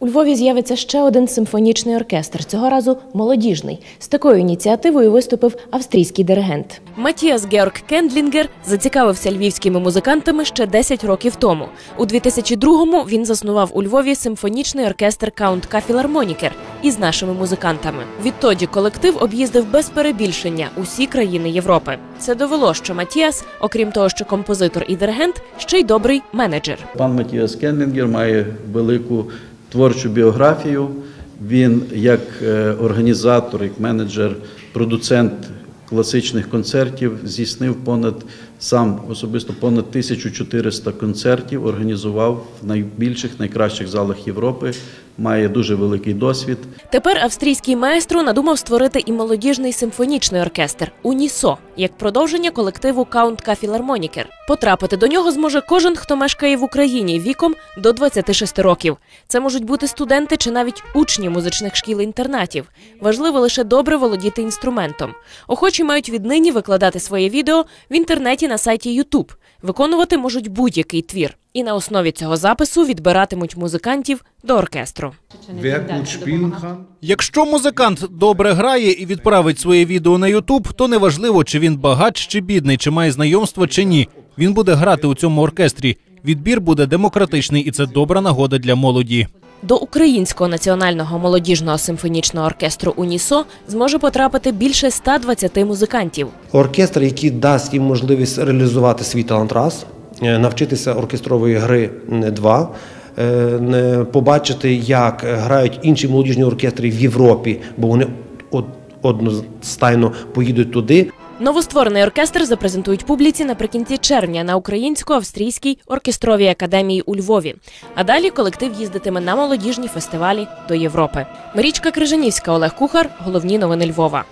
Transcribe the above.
У Львові з'явиться ще один симфонічний оркестр, цього разу молодіжний. З такою ініціативою виступив австрійський диригент. Матіас Георг Кендлінгер зацікавився львівськими музикантами ще 10 років тому. У 2002-му він заснував у Львові симфонічний оркестр Каунт Кафілармонікер із нашими музикантами. Відтоді колектив об'їздив без перебільшення усі країни Європи. Це довело, що Матіас, окрім того, що композитор і диригент, ще й добрий менеджер. Пан Матіас Кеннінгер має велику творчу біографію. Він як е, організатор, як менеджер, продуцент класичних концертів здійснив понад сам особисто понад 1400 концертів, організував в найбільших, найкращих залах Європи. Має дуже великий досвід. Тепер австрійський маестро надумав створити і молодіжний симфонічний оркестр Унісо як продовження колективу Каунт Кафілармонікер. Потрапити до нього зможе кожен, хто мешкає в Україні віком до 26 років. Це можуть бути студенти чи навіть учні музичних шкіл-інтернатів. Важливо лише добре володіти інструментом. Охочі мають віднині викладати своє відео в інтернеті на сайті YouTube. Виконувати можуть будь-який твір. І на основі цього запису відбиратимуть музикантів до оркестру. Якщо музикант добре грає і відправить своє відео на Ютуб, то неважливо, чи він багач чи бідний, чи має знайомство чи ні. Він буде грати у цьому оркестрі. Відбір буде демократичний, і це добра нагода для молоді. До Українського національного молодіжного симфонічного оркестру Унісо зможе потрапити більше 120 музикантів. Оркестр, який дасть їм можливість реалізувати свій талант раз, навчитися оркестрової гри не два, е, не побачити, як грають інші молодіжні оркестри в Європі, бо вони од- одностайно поїдуть туди. Новостворений оркестр запрезентують публіці наприкінці червня на Українсько-австрійській оркестровій академії у Львові. А далі колектив їздитиме на молодіжні фестивалі до Європи. Марічка Крижанівська, Олег Кухар. Головні новини Львова.